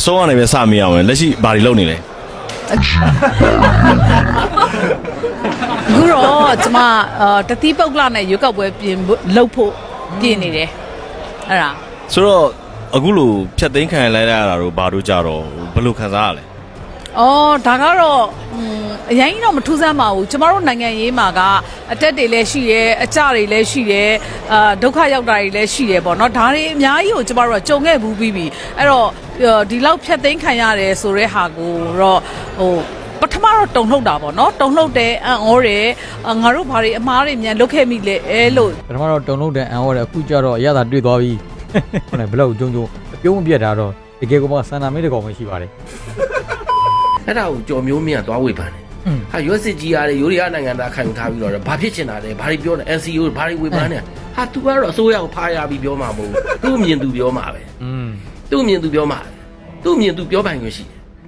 အစောကနေပဲစမိအောင်မယ်လက်ရှိဘာတွေလုပ်နေလဲအခုတော့ကျမအာတတိပုတ်ကလနဲ့ရွက်ကောက်ပွဲပြင်ဖို့လုပ်ဖို့ပြင်နေတယ်အဲ့ဒါဆိုတော့အခုလိုဖြတ်သိမ်းခံလိုက်ရတာတော့ဘာတို့ကြတော့ဘယ်လိုခံစားရလဲ အော်ဒါကတော့อืมအရင်ကြီးတော့မထူးဆန်းပါဘူးကျမတို့နိုင်ငံရေးမှာကအတက်တွေလည်းရှိတယ်အကြတွေလည်းရှိတယ်အာဒုက္ခရောက်တာတွေလည်းရှိတယ်ပေါ့နော်ဒါတွေအများကြီးကိုကျမတို့ကကြုံခဲ့ဘူးပြီးပြီအဲ့တော့အာဒီလောက်ဖြတ်သိမ်းခံရတယ်ဆိုတဲ့ဟာကိုတော့ဟိုပထမတော့တုံလှုပ်တာပေါ့နော်တုံလှုပ်တယ်အံ့ဩတယ်အာငါတို့ဘာတွေအမားတွေမြန်လုပ်ခဲ့မိလဲအဲလို့ပထမတော့တုံလုံးတဲ့အန်ဟောတယ်အခုကျတော့အရသာတွေ့သွားပြီဟုတ်တယ်ဘလောက်ကြုံကြုံအပြုံးမပြတ်တာတော့တကယ်ကမှစန္ဒာမေးတဲ့ကောင်မရှိပါတယ် အဲ့ဒါကိုကြော်မျိုးမြတ်သွားဝေဖန်တယ်ဟာရွက်စစ်ကြီးရတယ်ရိုးရီးယားနိုင်ငံသားခံယူထားပြီးတော့ဘာဖြစ်ချင်တာလဲဘာတွေပြောနေ NCO ဘာတွေဝေဖန်နေဟာ तू ကတော့အစိုးရကိုဖားရပြီးပြောမှာမဟုတ်ဘူး तू အမြင် तू ပြောမှာပဲသူ့အမြင် तू ပြောမှာသူ့အမြင် तू ပြောပိုင်ခွင့်ရှိ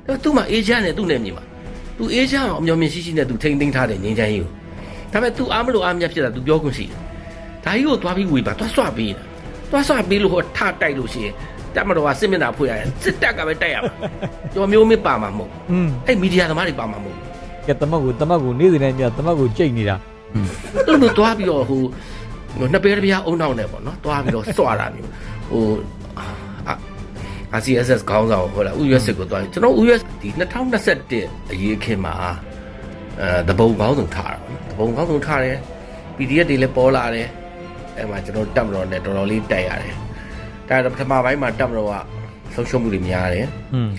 တယ်သူ့မှာအေဂျင့်နဲ့သူ့နဲ့မြင်မှာ तू အေဂျင့်အောင်အမျှော်မြင်ရှိရှိနဲ့ तू ထိမ့်သိမ်းထားတယ်ငြိမ်းချမ်းရေးကိုဒါပေမဲ့ तू အားမလို့အားမရဖြစ်တာ तू ပြောခွင့်ရှိတယ်ဒါကြီးကိုသွားပြီးဝေဖန်သွားဆွပေးတာသွားဆွပေးလို့ဟောထတိုက်လို့ရှိရင် တက်မတော်ကစစ်မျက်နှာဖွင့်ရတယ်စစ်တပ်ကပဲတိုက်ရမှာကြော်မျိုးမပါမှာမဟုတ်ဘူးอืมအဲ့မီဒီယာသမားတွေပါမှာမဟုတ်ဘူးကဲတမတ်ကိုတမတ်ကိုနေ့စဉ်နဲ့မြတ်တမတ်ကိုကြိတ်နေတာသူတို့သွားပြီးတော့ဟိုဟိုနှစ်ပေတစ်ပြားအုံနောက်နဲ့ပေါ့နော်သွားပြီးတော့စွာတာမျိုးဟိုအာအာ CSS ခေါင်းဆောင်ဟိုလား US ကိုသွားကျွန်တော် US ဒီ2021အရေးခင်မှာအဲတပုံခေါင်းဆောင်ထားတာပေါ့နော်တပုံခေါင်းဆောင်ထားတယ် PDF တွေလည်းပေါ်လာတယ်အဲမှာကျွန်တော်တက်မတော်နဲ့တော်တော်လေးတိုက်ရတယ် ဒါတော့ပထမပိုင်းမှာတက်မတော်ကဆုံးရှုံးမှုတွေများတယ်อืม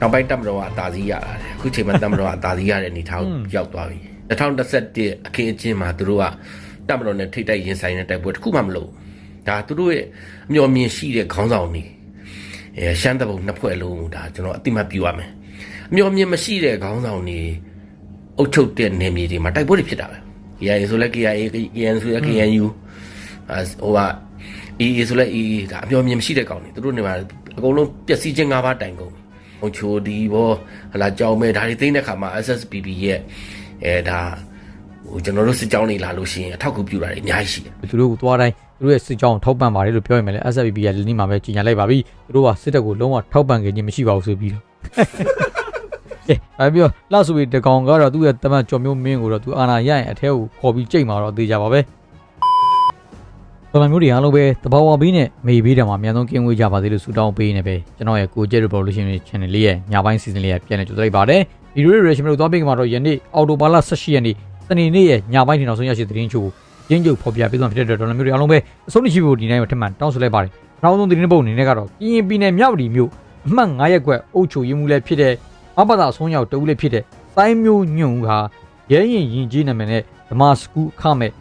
နောက်ပိုင်းတက်မတော်ကအသာစီးရတာတယ်အခုချိန်မှာတက်မတော်ကအသာစီးရတဲ့အနေထားရောက်သွားပြီ2021အခင်းအကျင်းမှာသူတို့ကတက်မတော်နဲ့ထိတိုက်ရင်ဆိုင်တဲ့တိုက်ပွဲတစ်ခုမှမလုပ်ဒါသူတို့ရဲ့အမျှော်မြင်ရှိတဲ့ခေါင်းဆောင်တွေအဲရှမ်းတပုံနှစ်ဖွဲ့လုံးဒါကျွန်တော်အတိမတ်ပြရမယ်အမျှော်မြင်မရှိတဲ့ခေါင်းဆောင်တွေအုပ်ချုပ်တဲ့နယ်မြေတွေမှာတိုက်ပွဲတွေဖြစ်တာပဲ KIA ဆိုလဲ KIA KNU ဆိုလဲ KNU ဟိုက EE ဆိုလဲ EE ဒါအမျှော်မြင်မရှိတဲ့ကောင်တွေသူတို့နေမှာအကုန်လုံးပျက်စီးခြင်း၅ပါးတိုင်ကုန်ပြီဟိုချိုဒီဘောဟလာကြောင်းမဲဒါတွေသိတဲ့ခါမှာ SSPP ရဲ့အဲဒါဟိုကျွန်တော်တို့စစ်ကြောင်းတွေလာလို့ရှိရင်အထောက်အကူပြုတာတွေအများကြီးရှိတယ်သူတို့ကိုသွားတိုင်းသူတို့ရဲ့စစ်ကြောင်းထောက်ပံ့ပါတယ်လို့ပြောရင်လည်း SFB ကလည်းဒီမှာပဲကြီးညာလိုက်ပါပြီသူတို့ကစစ်တပ်ကိုလုံးဝထောက်ပံ့ခြင်းမရှိပါဘူးဆိုပြီးတော့ကဲအဲပြီးတော့လှဆိုပြီးတကောင်ကတော့သူ့ရဲ့တမန်ကျော်မျိုးမင်းကိုတော့သူအာနာရရင်အထဲကိုခေါ်ပြီးကြိတ်မှာတော့သိကြပါပဲ တော်တော်မျိုးတွေအားလုံးပဲတဘာဝဘေးနဲ့မေဘေးတံမှာအများဆုံးကင်းဝေးကြပါသေးလို့ဆုတောင်းပေးနေပဲကျွန်တော်ရဲ့ကိုကျဲ revolution channel လေးရဲ့ညပိုင်း season လေးရဲ့ပြန်လည်ကြိုဆိုလိုက်ပါတယ်ဗီဒီယိုရဲ့ reaction လို့သွားပေးကြမှာတော့ယနေ့အော်တိုဘာလ18ရက်နေ့စနေနေ့ရဲ့ညပိုင်းထင်အောင်ဆုံးရရှိတဲ့သတင်းချို့ကိုရင်းကျုပ်ဖော်ပြပေးသွားဖြစ်တဲ့ဒေါ်လာမျိုးတွေအားလုံးပဲအဆုံးရှိဖို့ဒီနိုင်မှာထပ်မံတောင်းဆိုလိုက်ပါတယ်။နောက်ဆုံးသတင်းပုတ်အနေနဲ့ကတော့ကရင်ပြည်နယ်မြောက်ဒီမြို့အမှတ်9ရက်ကွက်အုပ်ချုပ်ရေးမှုလည်းဖြစ်တဲ့မဘာသာအဆုံးရောက်တဦးလည်းဖြစ်တဲ့စိုင်းမျိုးညွန့်ဦးဟာရဲရင်ရင်ကြီးနာမည်နဲ့ဓမ္မစကူအခမဲ့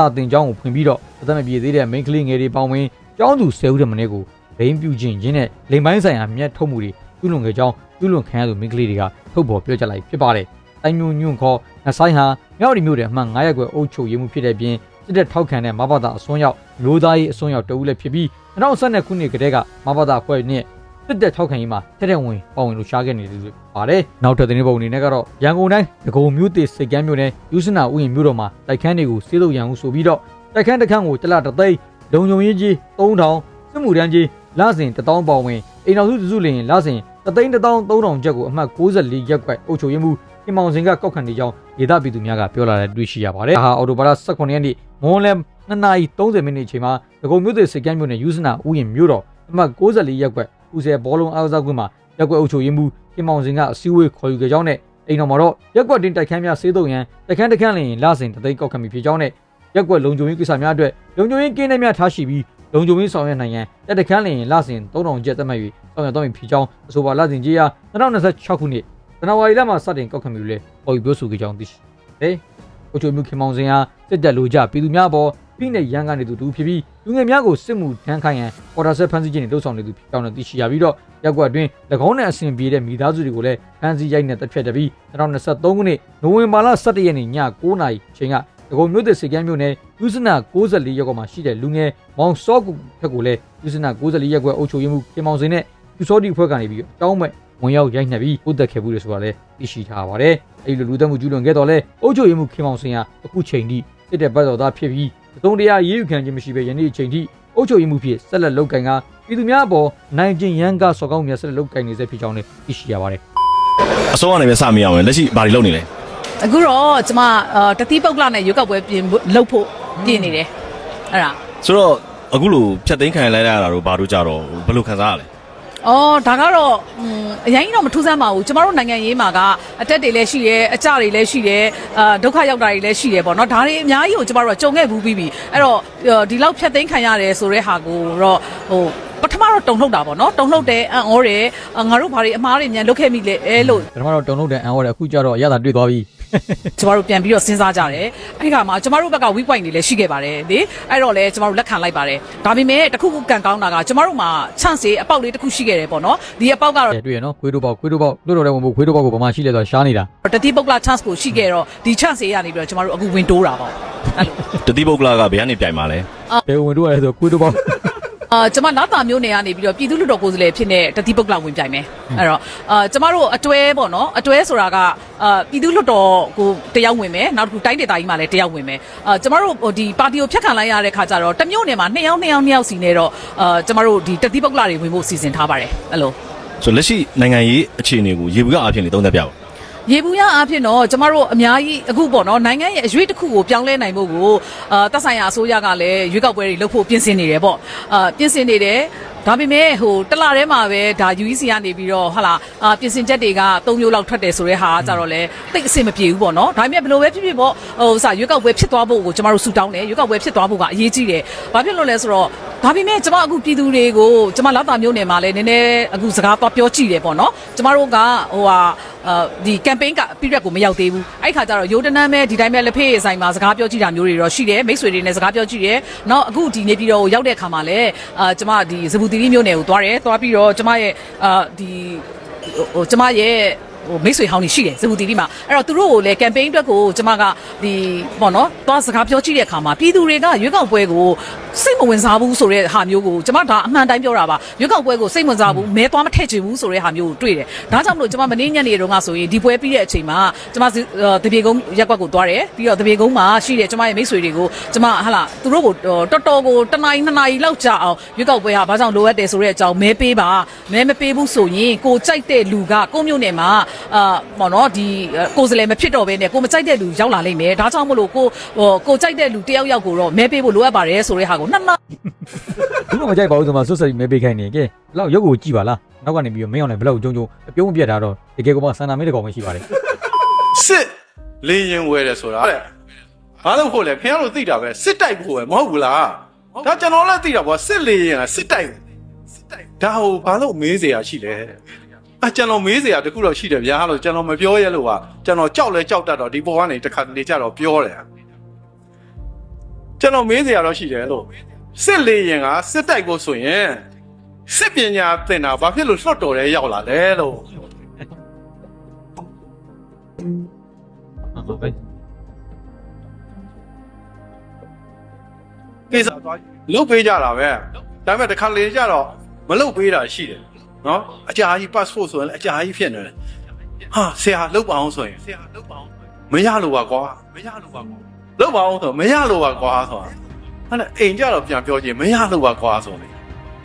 တာတင်ကျောင်းကိုဖွင့်ပြီးတော့အသက်မပြေသေးတဲ့မိန်းကလေးငယ်တွေပေါင်းဝင်ကျောင်းသူ၁၀ဦးတမင်းကိုလိမ်ပြူခြင်းချင်းနဲ့လိမ်ပိုင်းဆိုင်ရာမြတ်ထုတ်မှုတွေပြုလုပ်ခဲ့ကြောင်းပြုလုပ်ခံရသူမိန်းကလေးတွေကထုတ်ဖော်ပြောကြားလိုက်ဖြစ်ပါတယ်။စိုင်းမျိုးညွန့်ခေါ်နဆိုင်ဟာမြောက်ဒီမြို့တဲ့အမှတ်9ရက်ကွက်အုပ်ချုပ်ရေးမှုဖြစ်တဲ့ပြင်စစ်တပ်ထောက်ခံတဲ့မဘာသာအစွန်းရောက်မျိုးသားရေးအစွန်းရောက်တဦးလည်းဖြစ်ပြီး2012ခုနှစ်ကတည်းကမဘာသာအဖွဲ့နဲ့ စစ်တပ်ထောက်ခံရေးမှာထက်တဲ့ဝင်ပါဝင်လို့ရှားခဲ့နေတယ်လို့ပါတယ်။နောက်ထပ်သတင်းပုံအနေနဲ့ကတော့ရန်ကုန်တိုင်းဒဂုံမြို့တေစိတ်ကမ်းမြို့နယ်ယူစနာဥယျာဉ်မြို့တော်မှာတိုက်ခန်းတွေကိုစေးလို့ရန်ဟုဆိုပြီးတော့တိုက်ခန်းတစ်ခန်းကိုတစ်လတစ်သိန်းလုံခြုံရေးကြီး3000စစ်မှုထမ်းကြီးလစဉ်1000ပေါင်ဝင်အိမ်တော်စုစုလင်လစဉ်3သိန်း1000ကျပ်ကိုအမှတ်64ရက်ကွက်အုပ်ချုပ်ရေးမှုခင်မောင်စင်ကကောက်ခံနေကြောင်းဒေသပြည်သူများကပြောလာတဲ့တွေ့ရှိရပါတယ်။ဒါဟာအော်တိုဘာလ18ရက်နေ့မွန်လယ်2နာရီ30မိနစ်အချိန်မှာဒဂုံမြို့သစ်စိတ်ကမ်းမြို့နယ်ယူစနာဥယျာဉ်မြို့တော်အမှတ်64ရက်ကွက် ဦးဆယ်ဘောလုံးအားကစားကွင်းမှာရက်ကွက်အုပ်ချုပ်ရေးမှုခင်မောင်စင်ကအစည်းအဝေးခေါ်ယူခဲ့ကြောင်းနဲ့အိမ်တော်မှာတော့ရက်ကွက်တင်တိုက်ခန်းများစေးတုံရန်တိုက်ခန်းတစ်ခန်းလျင်လစဉ်တသိန်းကောက်ခံပြီးဖြစ်ကြောင်းနဲ့ရက်ကွက်လုံခြုံရေးကိစ္စများအတွက်လုံခြုံရေးကင်းတဲ့များထားရှိပြီးလုံခြုံရေးဆောင်ရွက်နိုင်ရန်တက်တခန်းလျင်လစဉ်3000ကျပ်သတ်မှတ်၍ဆောင်ရွက်တော့မည်ဖြစ်ကြောင်းအဆိုပါလစဉ်ကြီးရာ2026ခုနှစ်ဇန်နဝါရီလမှာစတင်ကောက်ခံပြီးလဲပေါ်ပြီးပြောဆိုခဲ့ကြောင်းသိရှိတယ်။အုပ်ချုပ်မှုခင်မောင်စင်ဟာစစ်တပ်လိုကြပြည်သူများပေါ် ဖိနှိပ်ရန်ကနေသူတူဖြစ်ပြီးလူငယ်များကိုစစ်မှုထမ်းခိုင်းရန်ပေါ်တာဆက်ဖမ်းဆီးခြင်းတွေလှုပ်ဆောင်နေသူဖြစ်ကြောင်းလည်းသိရှိရပြီးတော့ရက်ကွက်အတွင်း၎င်းနဲ့အစဉ်ပြေတဲ့မိသားစုတွေကိုလည်းဖမ်းဆီးရိုက်နှက်တပ်ဖြတ်တပြီး2023ခုနှစ်နိုဝင်ဘာလ17ရက်နေ့ည9:00နာရီချိန်ကဒဂုံမြို့သစ်စေကမ်းမြို့နယ်ယူစနာ64ရပ်ကွက်မှာရှိတဲ့လူငယ်မောင်စောကူဖက်ကိုလည်းယူစနာ64ရပ်ကွက်အုပ်ချုပ်ရေးမှုခင်မောင်စင်နဲ့ယူစောဒီဖွဲ့ကနေပြီးအတောင်းမဲ့ဝင်ရောက်ရိုက်နှက်ပြီးပုတ်တက်ခဲ့မှုတွေဆိုတာလည်းသိရှိထားပါတယ်။အဲဒီလိုလူသက်မှုကျူးလွန်ခဲ့တော့လဲအုပ်ချုပ်ရေးမှုခင်မောင်စင်ဟာအခုချိန်ထိစစ်တဲ့ဘက်တော်သားဖြစ်ပြီး သုံးတရားရေးယူခံခြင်းမရှိဘဲယနေ့အချိန်ထိအုပ်ချုပ်ရေးမှုဖြစ်ဆက်လက်လုပ်ကင်ကပြည်သူများအပေါ်နိုင်ကျင်ရန်ကစော်ကောင်းများဆက်လက်လုပ်ကင်နေစေဖြစ်ကြောင်းလည်းသိရှိရပါတယ်အစောကနေပဲစမရအောင်လက်ရှိဘာတွေလုပ်နေလဲအခုတော့ကျမအာတတိပုတ်ကနဲ့ရွေးကောက်ပွဲပြင်ဖို့လုပ်ဖို့ပြင်နေတယ်အဲ့ဒါဆိုတော့အခုလိုဖြတ်သိမ်းခံလိုက်ရတာတို့ဘာတို့ကြတော့ဘယ်လိုခံစားရလဲ အော်ဒါကတော့อืมအရင်ကတော့မထူးဆန်းပါဘူးကျမတို့နိုင်ငံရေးမှာကအတက်တွေလည်းရှိတယ်အကြတွေလည်းရှိတယ်အာဒုက္ခရောက်တာတွေလည်းရှိတယ်ပေါ့နော်ဒါတွေအများကြီးကိုကျမတို့ကကြုံခဲ့ဘူးပြီးပြီအဲ့တော့အာဒီလောက်ဖြတ်သိမ်းခံရတယ်ဆိုတဲ့ဟာကိုတော့ဟိုပထမတော့တုံ့ထုတ်တာပေါ့နော်တုံ့ထုတ်တယ်အံ့ဩတယ်အာငါတို့ဘာတွေအမားတွေမြန်လုပ်ခဲ့မိလဲအဲလို့ပထမတော့တုံလုံးတဲ့အန်ဟောတယ်အခုကျတော့ရတာတွေ့သွားပြီ ကျမတို့ပြန်ပြီးတော့စဉ်းစားကြတယ်အဲ့ဒီခါမှာကျမတို့ဘက်က weak point တွေလည်းရှိခဲ့ပါတယ်လေအဲ့တော့လည်းကျမတို့လက်ခံလိုက်ပါတယ်ဒါပေမဲ့တစ်ခုခုကန်ကောင်းတာကကျမတို့မှာ chance အပေါက်လေးတစ်ခုရှိခဲ့တယ်ပေါ့နော်ဒီအပေါက်ကတော့တွေ့ရနော်ခွေးတို့ပေါက်ခွေးတို့ပေါက်လွတ်တော်တဲ့ဝင်ဖို့ခွေးတို့ပေါက်ကိုဘာမှရှိလဲဆိုတော့ရှားနေတာတတိပုတ်က chance ကိုရှိခဲ့တော့ဒီ chance ရေးရနေပြီးတော့ကျမတို့အခုဝင်တိုးတာပေါ့အဲ့လိုတတိပုဂ္ဂလာကဘယ်ကနေပြိုင်มาလဲဘယ်ဝင်တို့ရလဲဆိုခွေးတို့ပေါက် အာကျမလာတာမျိုးနယ်ကနေပြီးတော့ပြည်သူ့လူတော်ကိုယ်စားလှယ်ဖြစ်နေတတိပုတ်ကဝင်ပြိုင်မယ်အဲ့တော့အာကျမတို့အတွဲပေါ့နော်အတွဲဆိုတာကအာပြည်သူ့လူတော်ကိုတယောက်ဝင်မယ်နောက်တစ်ခုတိုင်းဒေသကြီးမှာလည်းတယောက်ဝင်မယ်အာကျမတို့ဟိုဒီပါတီကိုဖျက်ခံလိုက်ရတဲ့ခါကျတော့တစ်မျိုးနယ်မှာနှစ်ယောက်နှစ်ယောက်နှစ်ယောက်စီနေတော့အာကျမတို့ဒီတတိပုတ်ကတွေဝင်ဖို့စီစဉ်ထားပါတယ်အဲ့လိုဆိုလက်ရှိနိုင်ငံရေးအခြေအနေကိုရေဘူးကအဖြစ်နေသုံးသပ်ပြပါ ရေဘူးရအဖြစ်တော့ကျမတို့အများကြီးအခုပေါ့နော်နိုင်ငံရဲ့အရွေးတစ်ခုကိုပြောင်းလဲနိုင်ဖို့ကိုအာတက်ဆိုင်ရာအစိုးရကလည်းရွေးကောက်ပွဲတွေလုပ်ဖို့ပြင်ဆင်နေတယ်ပေါ့အာပြင်ဆင်နေတယ်ဒါပေမဲ့ဟိုတလထဲမှာပဲဒါ UEC ကနေပြီးတော့ဟာလာအာပြင်ဆင်ချက်တွေက၃မျိုးလောက်ထွက်တယ်ဆိုတဲ့ဟာကကြတော့လေတိတ်အဆင်မပြေဘူးပေါ့နော်ဒါပေမဲ့ဘယ်လိုပဲဖြစ်ဖြစ်ပေါ့ဟိုစာရွေးကောက်ပွဲဖြစ်သွားဖို့ကိုကျမတို့ဆူတောင်းတယ်ရွေးကောက်ပွဲဖြစ်သွားဖို့ကအရေးကြီးတယ်ဘာဖြစ်လို့လဲဆိုတော့ ဒါပေမဲ့ကျမအခုပြည်သူတွေကိုကျမလာတာမျိုးနယ်မှာလည်းနည်းနည်းအခုစကားတော့ပြောကြည့်တယ်ပေါ့နော်ကျမတို့ကဟိုဟာအာဒီ campaign က period ကိုမရောက်သေးဘူးအဲ့ခါကျတော့ရိုးတနန်းပဲဒီတိုင်းပဲလက်ဖေးဆိုင်မှာစကားပြောကြည့်တာမျိုးတွေတော့ရှိတယ်မိတ်ဆွေတွေနဲ့စကားပြောကြည့်တယ်နောက်အခုဒီနေပြည်တော်ကိုရောက်တဲ့ခါမှာလည်းအာကျမဒီဇဘူတီရီမျိုးနယ်ကိုသွားတယ်သွားပြီးတော့ကျမရဲ့အာဒီဟိုကျမရဲ့ဟိုမိတ်ဆွေဟောင်းနေရှိတယ်ဇဘူတီရီမှာအဲ့တော့သူတို့ကိုလည်း campaign အတွက်ကိုကျမကဒီပေါ့နော်သွားစကားပြောကြည့်တဲ့ခါမှာပြည်သူတွေကရွေးကောက်ပွဲကို စိတ်မဝင်စားဘူးဆိုတဲ့ဟာမျိုးကိုကျမဒါအမှန်တိုင်းပြောတာပါရွေးကောက်ပွဲကိုစိတ်ဝင်စားဘူးမဲသွားမထည့်ချင်ဘူးဆိုတဲ့ဟာမျိုးကိုတွေ့တယ်ဒါကြောင့်မလို့ကျမမနေ့ညနေတုန်းကဆိုရင်ဒီပွဲပြီးတဲ့အချိန်မှာကျမတပြေကုန်းရက်ကွက်ကိုသွားတယ်ပြီးတော့တပြေကုန်းမှာရှိတဲ့ကျမရဲ့မိတ်ဆွေတွေကိုကျမဟာလာသူတို့ကိုတော်တော်ကိုတနာရီနှစ်နာရီလောက်ကြာအောင်ရွေးကောက်ပွဲဟာဘာကြောင့်လိုအပ်တယ်ဆိုတဲ့အကြောင်းမဲပေးပါမဲမပေးဘူးဆိုရင်ကိုကြိုက်တဲ့လူကကိုမျိုးနယ်မှာအာပေါ့နော်ဒီကိုယ်စလဲမဖြစ်တော့ဘဲနဲ့ကိုမကြိုက်တဲ့လူရောက်လာလိမ့်မယ်ဒါကြောင့်မလို့ကိုဟိုကိုကြိုက်တဲ့လူတယောက်ယောက်ကိုတော့မဲပေးဖို့လိုအပ်ပါတယ်ဆိုတဲ့ဟာကိုနှစ်နာ ဘူးတော့မကြိုက်ပါဘူးဆိုမှဆွတ်ဆက်ပြီးမဲပေးခိုင်းနေကဲဘလောက်ရုပ်ကိုကြည့်ပါလားနောက်ကနေပြီးတော့မင်းအောင်လည်းဘလောက်ကြုံကြုံအပြုံးပြတ်တာတော့တကယ်ကောဆန္ဒမဲတကောင်ပဲရှိပါတယ် စစ်လေရင်ဝဲတယ်ဆိုတာတဲ့ဘာလို့ဖို့လဲခင်ဗျားတို့သိတာပဲစစ်တိုက်ဖို့ပဲမဟုတ်ဘူးလားဒါကျွန်တော်လည်းသိတာပေါ့စစ်လေရင်ကစစ်တိုက်စစ်တိုက်ဒါဟိုဘာလို့မေးเสียရရှိလဲအကျွန်တော်မေးเสียရတခုတော့ရှိတယ်ဗျာလို့ကျွန်တော်မပြောရဲလို့ပါကျွန်တော်ကြောက်လဲကြောက်တတ်တော့ဒီပေါ်ကနေတစ်ခါတလေကြတော့ပြောတယ် ကျွန်တော်မေးစရာတော့ရှိတယ်လို့စစ်လေရင်ကစစ်တိုက်ဖို့ဆိုရင်စစ်ပညာသင်တာဘာဖြစ်လို့လွှတ်တော်ထဲရောက်လာလဲလို့ဟုတ်ပဲကိစ္စလုတ်ပေးကြတာပဲဒါပေမဲ့တစ်ခါလေကြတော့မလုတ်ပေးတာရှိတယ်နော်အကြာကြီး passport ဆိုရင်လည်းအကြာကြီးဖြစ်နေတယ်ဟာဆရာလုတ်ပါအောင်ဆိုရင်ဆရာလုတ်ပါအောင်မရလို့ပါကွာမရလို့ပါကွာ လုတ်ပါအောင်ဆိုမရလို့ပါကွာဆိုတာဟာနဲ့အိမ်ကြတော့ပြန်ပြောချင်းမရလို့ပါကွာဆိုနေ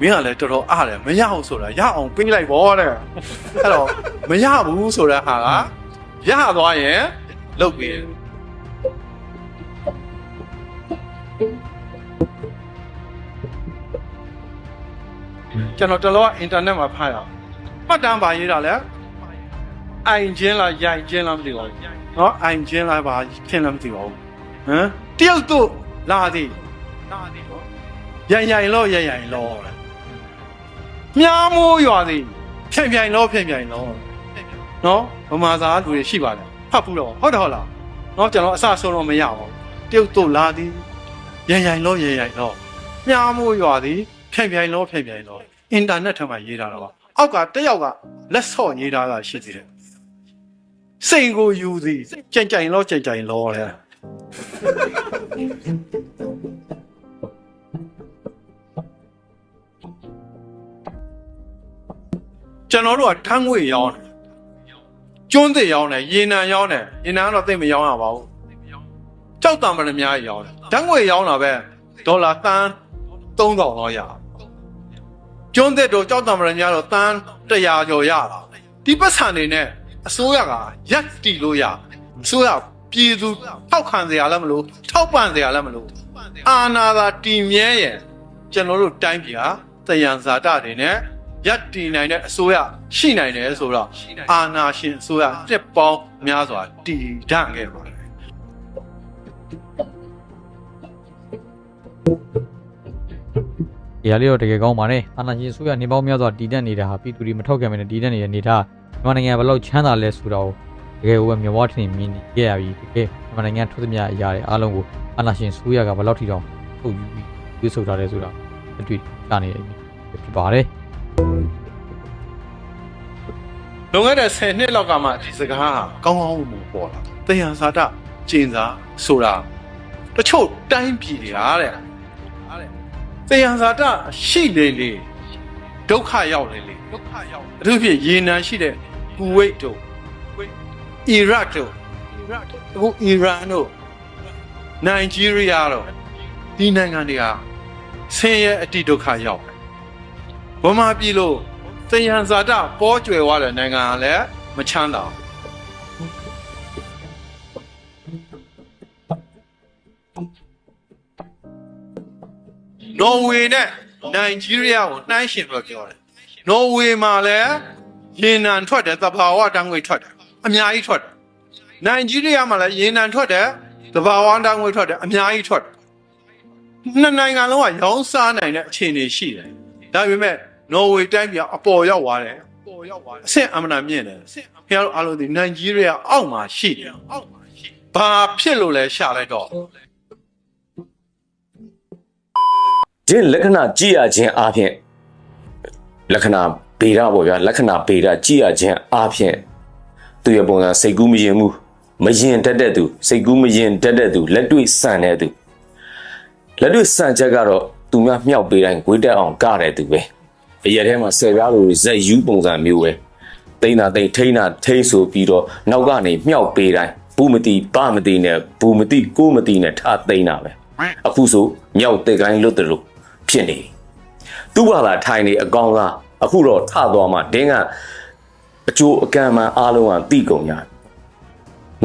မင်းကလည်းတော်တော်အားတယ်မရအောင်ဆိုတာရအောင်ပေးလိုက်ပေါ့တဲ့အဲ့တော့မရဘူးဆိုတဲ့ဟာကရသွားရင်လုတ်ပေးတယ်ကျွန်တော်တလောကအင်တာနက်မှာဖတ်ရအောင်မှတ်တမ်းပါရေးတာလဲအိုင်ချင်းလားရိုင်ချင်းလားမသိပါဘူးနော်အိုင်ချင်းလားပါချင်းလားမသိပါဘူး ဟမ်တယောက်တို့လာသည်လာသည်နော်ရိုင်ရိုင်လောရိုင်ရိုင်လောတဲ့မြားမိုးရွာသည်ဖြန့်ဖြန့်လောဖြန့်ဖြန့်လောနော်ဗမာသားလူတွေရှိပါတယ်ဖတ်ဘူးတော့ဟုတ်တယ်ဟုတ်လားနော်ကျွန်တော်အစဆုံးတော့မရပါဘူးတယောက်တို့လာသည်ရိုင်ရိုင်လောရိုင်ရိုင်လောမြားမိုးရွာသည်ဖြန့်ဖြန့်လောဖြန့်ဖြန့်လောအင်တာနက်ထဲမှာရေးထားတာပါအောက်ကတက်ယောက်ကလက်ဆော့ရေးထားတာရှိသေးတယ်စိန်ကိုယူသည်ကြင်ကြင်လောကြင်ကြင်လောလေ ကျွန်တော်တို့ကထန်းငွေရောင်းတယ်ကျွန်းသစ်ရောင်းတယ်ရေနံရောင်းတယ်ရေနံကတော့သိပ်မရောင်းရပါဘူးကြောက်တံပရမများရောင်းတယ်ဓာတ်ငွေရောင်းတာပဲဒေါ်လာတန်း3000လောက်ရကျွန်းသက်တို့ကြောက်တံမရညာတော့တန်း100ကျော်ရတာဒီပတ်စံနေနဲ့အစိုးရကရက်တီလို့ရအစိုးရ ပြည်သူထောက်ခံစရာလည်းမလိုထောက်ပံ့စရာလည်းမလိုအာနာသာတည်မြဲရင်ကျွန်တော်တို့တိုင်းပြည်ဟာတယံဇာတတွေနဲ့ရက်တည်နိုင်တဲ့အစိုးရရှိနိုင်တယ်ဆိုတော့အာနာရှင်အစိုးရတက်ပေါင်းများစွာတည်ဓာတ်ခဲ့ပါတယ်ဒီဟာလေးတော့တကယ်ကောင်းပါတယ်အာဏာရှင်ဆိုရနေပေါင်းများစွာတည်တတ်နေတာဟာပြည်သူတွေမထောက်ခံမနဲ့တည်တတ်နေတဲ့အနေထားမြန်မာနိုင်ငံဘယ်လောက်ချမ်းသာလဲဆိုတော့ တကယ်ဟိုမြဝထင်မြင်နေခဲ့ရပြီတကယ်မြန်မာနိုင်ငံထုသမျှအရာတွေအားလုံးကိုအာဏာရှင်ဆိုရကဘယ်လောက်ထိတောင်ထုတ်ယူပြီးရွေးဆိုထားလဲဆိုတာအတွေ့တာနေဖြစ်ပါတယ်လွန်ခဲ့တဲ့10နှစ်လောက်ကမှဒီစကားဟာကောင်းကောင်းမှုပေါ်လာတယံဇာတကျင်စာဆိုတာတချို့တိုင်းပြည်တွေဟာတဲ့တယံဇာတရှိလေလေဒုက္ခရောက်လေလေဒုက္ခရောက်အထူးဖြင့်ရေနံရှိတဲ့ကူဝိတ်တို့ အီရတ်တို့အခုအီရန်တို့နိုင်ဂျီးရီးယားတို့ဒီနိုင်ငံတွေဟာဆင်းရဲအတိဒုက္ခရောက်တယ်ဗမာပြည်လို့သယံဇာတပေါ်ကျွယ်သွားတဲ့နိုင်ငံကလည်းမချမ်းသာဘူးနော်ဝေနဲ့နိုင်ဂျီးရီးယားကိုနှိုင်းရှင်လို့ပြောတယ်နော်ဝေမှာလည်းရေနံထွက်တယ်သဘာဝတန်းငွေထွက်တယ် အများကြီးထွက်တယ်နိုင်ဂျီးရီးယားမှာလည်းရေနံထွက်တယ်သဘာဝတန်းငွေထွက်တယ်အများကြီးထွက်တယ်နှစ်နိုင်ငံလုံးကရောင်းစားနိုင်တဲ့အခြေအနေရှိတယ်ဒါပေမဲ့နော်ဝေတိုင်းပြည်ကအပေါ်ရောက်သွားတယ်အပေါ်ရောက်သွားတယ်အဆင့်အမနာမြင့်တယ်ခင်ဗျားတို့အားလုံးဒီနိုင်ဂျီးရီးယားအောက်မှာရှိတယ်အောက်မှာရှိဘာဖြစ်လို့လဲရှာလိုက်တော့ကျင့်လက္ခဏာကြည့်ရခြင်းအပြင်လက္ခဏာဗေဒပေါ့ဗျာလက္ခဏာဗေဒကြည့်ရခြင်းအပြင် သူရဲ့ပုံစံစိတ်ကူးမရင်မှုမရင်တတ်တဲ့သူစိတ်ကူးမရင်တတ်တဲ့သူလက်တွေ့ဆန်တဲ့သူလက်တွေ့ဆန်ချက်ကတော့သူများမြောက်ပေးတိုင်းဂွေးတက်အောင်ကတဲ့သူပဲအရက်ထဲမှာဆယ်ပြားလိုဇက်ယူပုံစံမျိုးပဲတိန်းတာတိန်းထိန်းတာထိန်းဆိုပြီးတော့နောက်ကနေမြောက်ပေးတိုင်းဘူးမတိပမတိနဲ့ဘူးမတိကိုမတိနဲ့ထားသိန်းတာပဲအခုဆိုမြောက်တဲ့ကိုင်းလွတ်တယ်လို့ဖြစ်နေသူ့ဘာသာထိုင်နေအကောင်လားအခုတော့ထသွားမှဒင်းက အကျိုးအကံမှန်အားလုံးကသိကုန်ရတယ်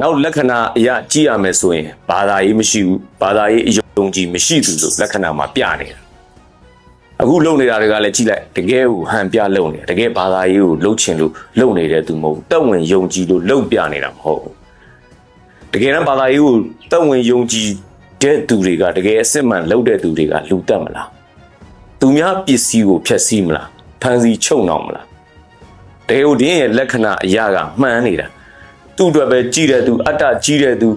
နောက်လက္ခဏာအရာကြည့်ရမယ်ဆိုရင်ဘာသာရေးမရှိဘူးဘာသာရေးအယုံကြည်မရှိဘူးလို့လက္ခဏာမှာပြနေတာအခုလုံနေတာတွေကလည်းကြည့်လိုက်တကယ်ကိုဟန်ပြလုံနေတာတကယ်ဘာသာရေးကိုလှုပ်ချင်လို့လုံနေတဲ့သူမဟုတ်ဘူးတက်ဝင်ယုံကြည်လို့လှုပ်ပြနေတာမဟုတ်ဘူးတကယ်တမ်းဘာသာရေးကိုတက်ဝင်ယုံကြည်တဲ့သူတွေကတကယ်အစစ်မှန်လှုပ်တဲ့သူတွေကလူတက်မလားသူများပစ္စည်းကိုဖျက်ဆီးမလားဖန်ဆီးချုပ်နှောင်မလား တကယ်ကိုဒင်းရဲ့လက္ခဏာအရာကမှန်နေတာသူ့အတွက်ပဲကြည်တဲ့သူအတ္တကြီးတဲ့သူ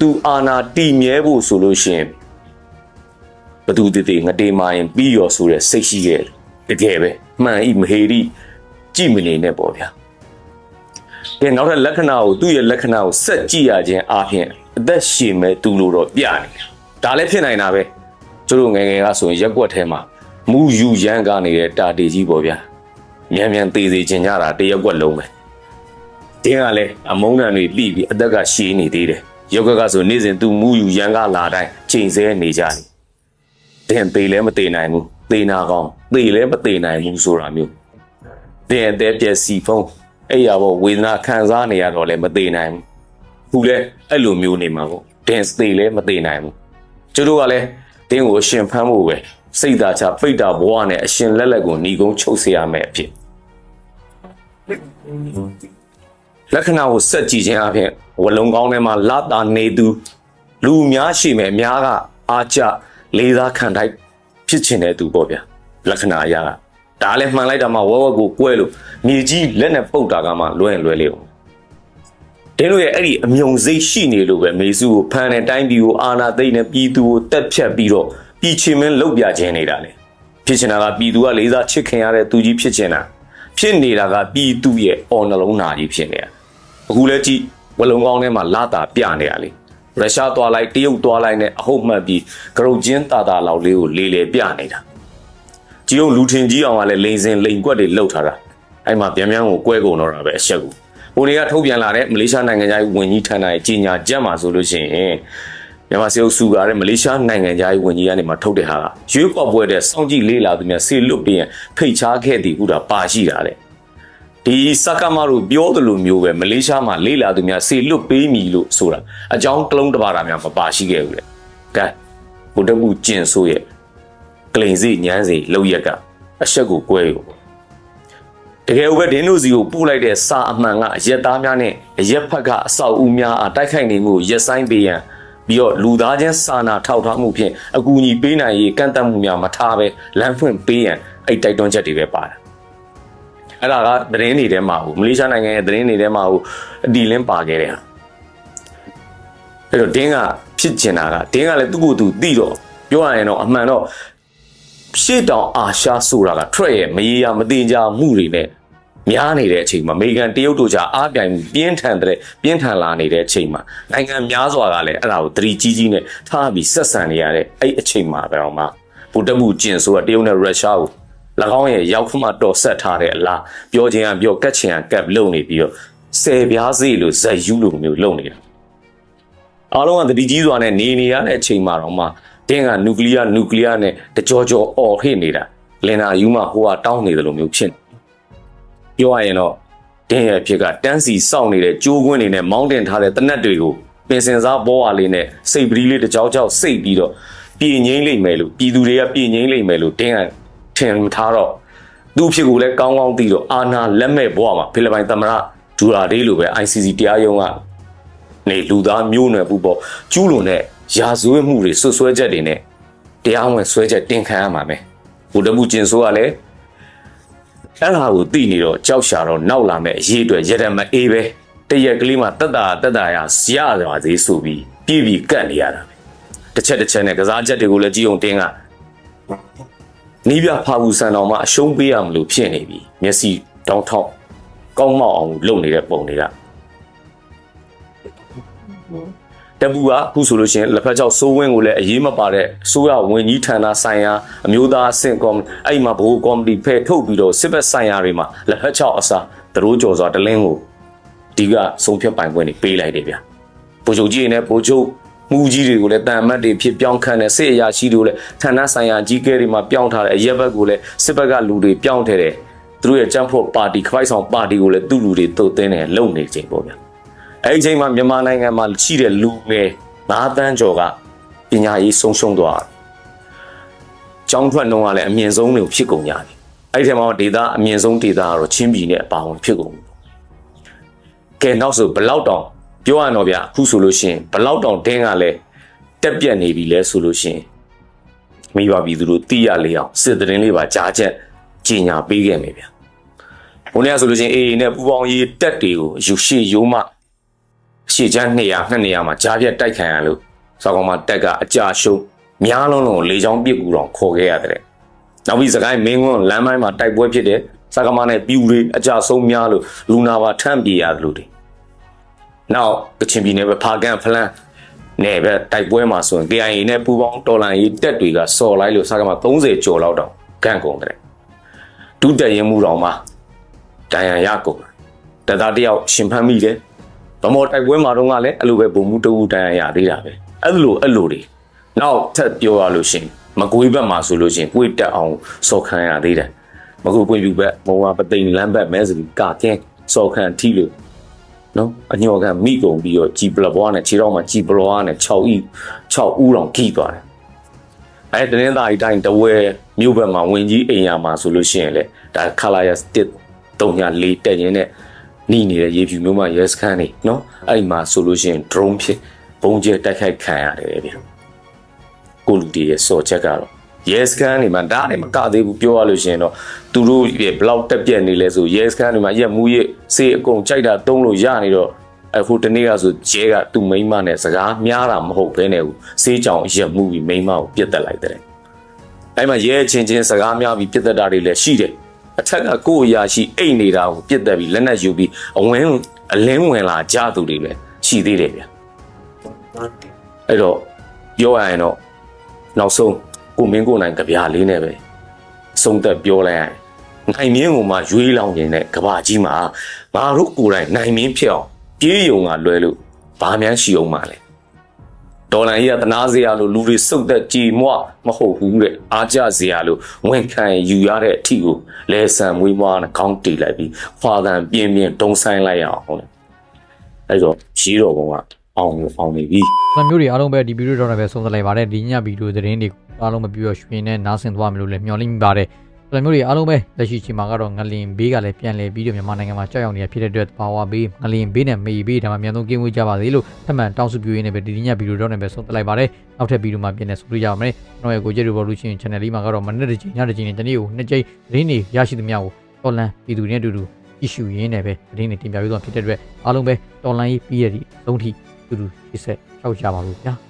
သူအာနာတီမြဲဖို့ဆိုလို့ရှိရင်ဘသူတည်တည်ငတေမာရင်ပြီးရောဆိုတဲ့စိတ်ရှိခဲ့တယ်တကယ်ပဲမှန်ဤမဟေရီကြည်မနေနဲ့ပေါ့ဗျာကဲနောက်ထပ်လက္ခဏာကိုသူ့ရဲ့လက္ခဏာကိုဆက်ကြည့်ရခြင်းအပြင်အသက်ရှင်မဲ့သူလို့တော့ပြနေတာဒါလည်းဖြစ်နိုင်တာပဲကျတို့ငယ်ငယ်ကဆိုရင်ရက်ွက်ထဲမှာမူယူရန်ကနေတဲ့တာတေကြီးပေါ့ဗျာ မြန်မြန်သေးသေးချင်ကြတာတရက်ွက်လုံးပဲတင်းကလည်းအမုန်းတန်တွေပြီးပြီးအသက်ကရှည်နေသေးတယ်ယောဂကဆိုနေ့စဉ်သူမူယူရန်ကလာတိုင်းချိန်ဆနေကြတယ်တင်းသေးလည်းမသေးနိုင်ဘူးသေနာကောင်းသေလည်းမသေနိုင်ဘူးဆိုတာမျိုးတင်းအသေးပြက်စီဖုံးအဲ့ရပေါ့ဝေဒနာခံစားနေရတော့လည်းမသေးနိုင်ဘူးခုလည်းအဲ့လိုမျိုးနေမှာပေါ့တင်းသေးလည်းမသေးနိုင်ဘူးကျတို့ကလည်းတင်းကိုအရှင်ဖမ်းဖို့ပဲစိတ်သာချပိတ်တာဘဝနဲ့အရှင်လက်လက်ကိုหนีကုန်းချုပ်เสียရမယ်အဖြစ် လက္ခဏာကိုဆက်ကြည့်ခြင်းအပြင်ဝလုံကောင်းထဲမှာလာတာနေသူလူအများရှိမယ်အများကအာကြလေးစားခံတိုက်ဖြစ်ချင်တဲ့သူပေါ့ဗျာလက္ခဏာအရာကဒါလည်းမှန်လိုက်တာမှဝဝကိုကွဲလို့မြေကြီးလက်နဲ့ပုတ်တာကမှလွဲရင်လွဲလေးအောင်တင်းတို့ရဲ့အဲ့ဒီအမြုံစိတ်ရှိနေလို့ပဲမေစုကိုဖမ်းတဲ့တိုင်းပြည်ကိုအာနာသိမ့်နဲ့ပြည်သူကိုတက်ဖြတ်ပြီးတော့ပြည်ချင်းမင်းလှုပ်ပြခြင်းနေတာလေဖြစ်ချင်တာကပြည်သူကလေးစားချစ်ခင်ရတဲ့သူကြီးဖြစ်ချင်တာ ဖြစ်နေတာကပြည်သူရဲ့အော်နှလုံးသားကြီးဖြစ်နေတာအခုလဲကြည့်ဝလုံကောင်းထဲမှာလာတာပြနေရလေရုရှားသွားလိုက်တရုတ်သွားလိုက်နဲ့အဟုတ်မှတ်ပြီးကရုတ်ချင်းတာတာလောက်လေးကိုလေးလေပြနေတာကြည်ုံလူထင်ကြီးအောင်ကလည်းလိန်စင်လိန်ကွက်တွေလှုပ်ထားတာအဲ့မှာပြန်ပြန်ကိုကွဲကုန်တော့တာပဲအဆက်ကိုဟိုတွေကထုတ်ပြန်လာတဲ့မလေးရှားနိုင်ငံသားဝင်ကြီးဌာနရဲ့ကြီးညာချက်မှာဆိုလို့ရှိရင် မြန်မာစစ်အုပ်စုကလည်းမလေးရှားနိုင်ငံသားရေးဝန်ကြီးကနေမှထုတ်တဲ့ဟာကရွေးကောက်ပွဲတဲ့စောင့်ကြည့်လေးလာသူများဆေလွတ်ပြီးရင်ဖိတ်ချားခဲ့သည်ဟုတာပါရှိတာတဲ့ဒီစကမတို့ပြောသလိုမျိုးပဲမလေးရှားမှာလေးလာသူများဆေလွတ်ပေးမည်လို့ဆိုတာအကြောင်းကလုံးတစ်ပါးတာများမပါရှိခဲ့ဘူးလေကဲဘုဒ္ဓဘုကျင်ဆိုရဲ့ကလိန်စီညန်းစီလောက်ရက်ကအဆက်ကိုကွဲရောတကယ်ဥပဲဒင်းတို့စီကိုပို့လိုက်တဲ့စာအမှန်ကအရက်သားများနဲ့အရက်ဖက်ကအဆောက်အဦများအားတိုက်ခိုက်နေမှုကိုရက်ဆိုင်ပေးရန် ပြီးတော့လူသားချင်းစာနာထောက်ထားမှုဖြင့်အကူအညီပေးနိုင်ရေးကန့်သတ်မှုများမထားဘဲလမ်းဖွင့်ပေးရန်အဲ့တိုက်တွန်းချက်တွေပဲပါတယ်အဲ့ဒါကသတင်းတွေထဲမှာဟိုမလေးရှားနိုင်ငံရဲ့သတင်းတွေထဲမှာဟိုအတီလင်းပါခဲ့တဲ့ဟာအဲ့တော့ဒင်းကဖြစ်ကျင်တာကဒင်းကလည်းသူ့ကိုယ်သူသိတော့ပြောရရင်တော့အမှန်တော့ရှေ့တောင်အာရှဆိုတာကထွက်ရဲ့မရေရာမတင်ကြမှုတွေနဲ့ များနေတဲ့အချိန်မှာအမေရိကန်တရုတ်တို့ကြားအားပြိုင်မှုပြင်းထန်တဲ့ပြင်းထန်လာနေတဲ့အချိန်မှာနိုင်ငံများစွာကလည်းအဲ့ဒါကိုသတိကြီးကြီးနဲ့ထားပြီးဆက်ဆံနေရတဲ့အဲ့အချိန်မှာပဲတော့မှဗုဒ္ဓမှုကျင်ဆိုတာတရုတ်နဲ့ရုရှားကို၎င်းရဲ့ရောက်ခမတော်ဆက်ထားတဲ့အလားပြောခြင်းကပြောကတ်ချင်ကကပ်လုံနေပြီးတော့ဆယ်ပြားစီလို့ဇက်ယူလိုမျိုးလုံနေတာ အားလုံးကတတိကြီးစွာနဲ့နေနေရတဲ့အချိန်မှာတော့မှတင်းကနျူကလ িয়ার နျူကလ িয়ার နဲ့တကြောကြောအော်ဟစ်နေတာလင်နာယူမဟိုကတောင်းနေတယ်လို့မျိုးဖြစ်နေ ပြောရရင်တော့တင်းရဲ့အဖြစ်ကတန်းစီစောင့်နေတဲ့ကြိုးကွင်းတွေနဲ့မောင်းတင်ထားတဲ့တနက်တွေကိုပင်စင်စားဘောဝါလေးနဲ့စိတ်ပရီးလေးတစ်ကြောက်ကြောက်စိတ်ပြီးတော့ပြည်ငိမ့်လိမ့်မယ်လို့ပြည်သူတွေကပြည်ငိမ့်လိမ့်မယ်လို့တင်းကထင်ထားတော့သူ့အဖြစ်ကိုလည်းကောင်းကောင်းသိတော့အာနာလက်မဲ့ဘဝမှာဖိလစ်ပိုင်သမ္မတဒူရာဒေးလိုပဲ ICC တရားရုံးကနေလူသားမျိုးနွယ်ပူပေါ်ကျူးလွန်တဲ့ရာဇဝတ်မှုတွေဆွဆွဲချက်တွေနဲ့တရားဝင်ဆွဲချက်တင်ခံရမှာပဲဘုဒ္ဓမှုကျင်ဆိုးကလည်း အဲ့ဒါကိုသိနေတော့ကြောက်ရှာတော့နောက်လာမဲ့အရေးအတွက်ရတဲ့မအေးပဲတရက်ကလေးမှာတက်တာတက်တာရဇရပါသေးဆိုပြီးပြည်ပြီးကတ်နေရတာပဲတစ်ချက်တစ်ချက်နဲ့ကစားချက်တွေကိုလည်းကြည့်အောင်တင်းကနီးပြဖာဘူးဆန်တော်မှာအရှုံးပေးရမလို့ဖြစ်နေပြီမျက်စိတောင်းထောက်ကောင်းမောက်အောင်လုပ်နေတဲ့ပုံတွေက တပူကအခုဆိုလို့ရှိရင်လက်ဖက်ချောက်စိုးဝင်းကိုလည်းအရေးမပါတဲ့အစိုးရဝန်ကြီးဌာနဆိုင်ရာအမျိုးသားအဆင့်ကော်မအဲ့မှာဘိုးကော်မတီဖဲထုတ်ပြီးတော့စစ်ဘက်ဆိုင်ရာတွေမှာလက်ဖက်ချောက်အစားသတို့ကြော်စွာတလင်းကိုဒီကဆုံးဖြတ်ပိုင်ခွင့်တွေပေးလိုက်တယ်ဗျဗိုလ်ချုပ်ကြီးနဲ့ဗိုလ်ချုပ်မူကြီးတွေကိုလည်းတန်အမတ်တွေဖြစ်ပြောင်းခန့်တဲ့စစ်အရာရှိတွေကိုလည်းဌာနဆိုင်ရာကြီးကဲတွေမှာပြောင်းထားတယ်အရက်ဘက်ကိုလည်းစစ်ဘက်ကလူတွေပြောင်းထည့်တယ်သူတို့ရဲ့ကြမ်းဖို့ပါတီခိုက်ဆောင်ပါတီကိုလည်းသူ့လူတွေတုတ်တင်းတယ်လုံနေခြင်းပေါ့ဗျာ အဲ့ဒီအချိန်မှာမြန်မာနိုင်ငံမှာရှိတဲ့လူငယ်၅တန်းကျော်ကပညာရေးဆုံးရှုံးသွားတယ်။ကျောင်းထွက်နှုန်းကလည်းအမြင့်ဆုံးတွေဖြစ်ကုန်ကြတယ်။အဲ့ဒီထဲမှာဒေတာအမြင့်ဆုံးဒေတာကတော့ချင်းပြည်နယ်အပါအဝင်ဖြစ်ကုန်ပြီ။ကဲနောက်ဆိုဘလောက်တောင်ပြောရတော့ဗျအခုဆိုလို့ရှိရင်ဘလောက်တောင်တင်းကလည်းတက်ပြက်နေပြီလဲဆိုလို့ရှိရင်မိဘပြည်သူတို့သိရလေအောင်စစ်တရင်လေးပါကြားချက်ကြီးညာပေးခဲ့မယ်ဗျ။ဘုန်းကြီးကဆိုလို့ရှိရင်အေးနဲ့ပူပေါင်းရေးတက်တွေကိုယူရှိရုံးမှ ရှေ့ချမ်း200 200မှာကြားပြတ်တိုက်ခံရလို့စောက်ကောင်မတက်ကအကြာရှုံးများလုံးလုံးလေချောင်းပြစ်ကူတော့ခေါ်ခဲ့ရတယ်။နောက်ပြီးစကိုင်းမင်းကွန်းလမ်းပိုင်းမှာတိုက်ပွဲဖြစ်တယ်။စကားမနဲ့ပြူတွေအကြာဆုံးများလို့လူနာပါထန့်ပြေရတယ်လို့တွေ။နောက်ကချင်ပြည်နယ်ပဲဖာကန်ဖလန်နဲ့ပဲတိုက်ပွဲမှာဆိုရင် KIA နဲ့ပူပေါင်းတော်လန်ရေးတက်တွေကစော်လိုက်လို့စကားမ30ကျော်လောက်တော့ကန့်ကုန်တယ်။ဒုတက်ရင်မှုတော်မှာတန်ရန်ရကုန်တယ်တသားတယောက်ရှင်ဖမ်းမိတယ် ဗမော်တိုက်ပွဲမှာတော့ကလည်းအဲ့လိုပဲဘုံမှုတူတန်ရရသေးတာပဲအဲ့လိုအဲ့လိုတွေနောက်ထပ်ပြောရလို့ရှရင်မကွေးဘက်မှာဆိုလို့ရှရင်ကိုယ်တက်အောင်စော်ခံရသေးတယ်မကွေးကွင်းပြူဘက်မုံဝပသိမ်လမ်းဘက်မဲစပြီးကကဲစော်ခံထီလို့နော်အညော်ကမိကုန်ပြီးတော့ကြည်ပလဘွားနဲ့ခြေတော်မှာကြည်ပလဘွားနဲ့6ဤ6ဦးတောင်ခီးသွားတယ်အဲတနင်္သာရီတိုင်းတဝဲမြို့ဘက်မှာဝင်ကြီးအိမ်ယာမှာဆိုလို့ရှိရင်လေဒါခလာယာတစ်တုံညာလေးတက်ရင်းနဲ့ နီးနေတဲ့ရေဖြူမျိုးမှရဲစခန်းနေနော်အဲ့ဒီမှာဆိုလို့ရှိရင် drone ဖြစ်ဘုံကျဲတိုက်ခိုက်ခံရတယ်ဗျကိုလူတီရဲ့စော်ချက်ကတော့ရဲစခန်းနေမှာဒါနဲ့မကသေးဘူးပြောရလို့ရှိရင်တော့သူတို့ရဲ့ဘလောက်တက်ပြက်နေလဲဆိုရဲစခန်းတွေမှာရက်မှုရဲ့စေအကုန်ကြိုက်တာတုံးလို့ရနေတော့အခုတနေ့ကဆိုရဲကသူ့မိန်းမနဲ့စကားများတာမဟုတ်ဘဲနဲ့ဘူးစေးကြောင်ရက်မှုပြီးမိန်းမကိုပြစ်တက်လိုက်တဲ့အဲ့မှာရဲချင်းချင်းစကားများပြီးပြစ်တက်တာတွေလည်းရှိတယ် အထက်ကကိုယ့်အရာရှိအိတ်နေတာကိုပြစ်တက်ပြီးလက်နက်ယူပြီးအဝင်းအလင်းဝင်လာကြသူတွေလည်းရှိသေးတယ်ဗျအဲ့တော့ပြောရရင်တော့နောက်ဆုံးကိုမင်းကိုနိုင်ကြပြားလေးနဲ့ပဲဆုံးသက်ပြောလိုက်ရင်နိုင်မင်းကိုမှရွေးလောင်နေတဲ့ကဘာကြီးမှာငါတို့ကိုယ်တိုင်နိုင်မင်းဖြစ်အောင်ပြေးယုံကလွဲလို့ဘာမှန်းရှိအောင်မလဲ ဒေါ်လာကြီးကတနာစရာလို့လူတွေစုတ်သက်ကြည်မွမဟုတ်ဘူးတဲ့အားကြစရာလို့ဝန်ခံယူရတဲ့အထီကိုလဲဆန်မွေးမွားနဲ့ခေါင်းတီလိုက်ပြီးခွာတန်ပြင်းပြင်းတုံးဆိုင်လိုက်ရအောင်ဟုတ်တယ်အဲ့တော့ရှိတော်ကောင်ကအောင်လို့အောင်နေပြီ။ဒါမျိုးတွေအားလုံးပဲဒီဗီဒီယိုတော့လည်းပဲဆုံးသက်လိုက်ပါတယ်ဒီညဗီဒီယိုသတင်းတွေအားလုံးမပြည့်ရရွှင်နဲ့နားဆင်သွားမယ်လို့လည်းမျှော်လင့်မိပါတယ်။ ဒါမျိုးတွေအားလုံးပဲလက်ရှိချိန်မှာကတော့ငလင်ဘေးကလည်းပြန်လည်ပြီးတော့မြန်မာနိုင်ငံမှာကြောက်ရွံ့နေတာဖြစ်တဲ့အတွက်ဘာဝဘေးငလင်ဘေးနဲ့မေဘေးဒါမှမြန်ဆုံးကင်းဝေးကြပါစေလို့ထပ်မံတောင်းဆိုပြုရင်းနဲ့ပဲဒီညဗီဒီယိုတော့လည်းပဲဆုံးသက်လိုက်ပါတယ်။နောက်ထပ်ဗီဒီယိုမှာပြန်လည်ဆုံတွေ့ကြပါမယ်။ကျွန်တော်ရဲ့ကိုကျ Revolution Channel လေးမှာကတော့မနေ့တစ်ချိန်ညတစ်ချိန်နဲ့တနေ့ကိုနှစ်ကြိမ်သတင်းတွေရရှိသမျှကိုတော်လန်ပြည်သူတွေနဲ့အတူတူကြည့်ရှုရင်းနဲ့ပဲသတင်းတွေတင်ပြပေးသွားဖြစ်တဲ့အတွက်အားလုံးပဲတော်လန်ရေးပြီးရသည့်အဆုံးထိအတူတူရှေ့ဆက်ရှောက်ကြပါလို့ဗျာ။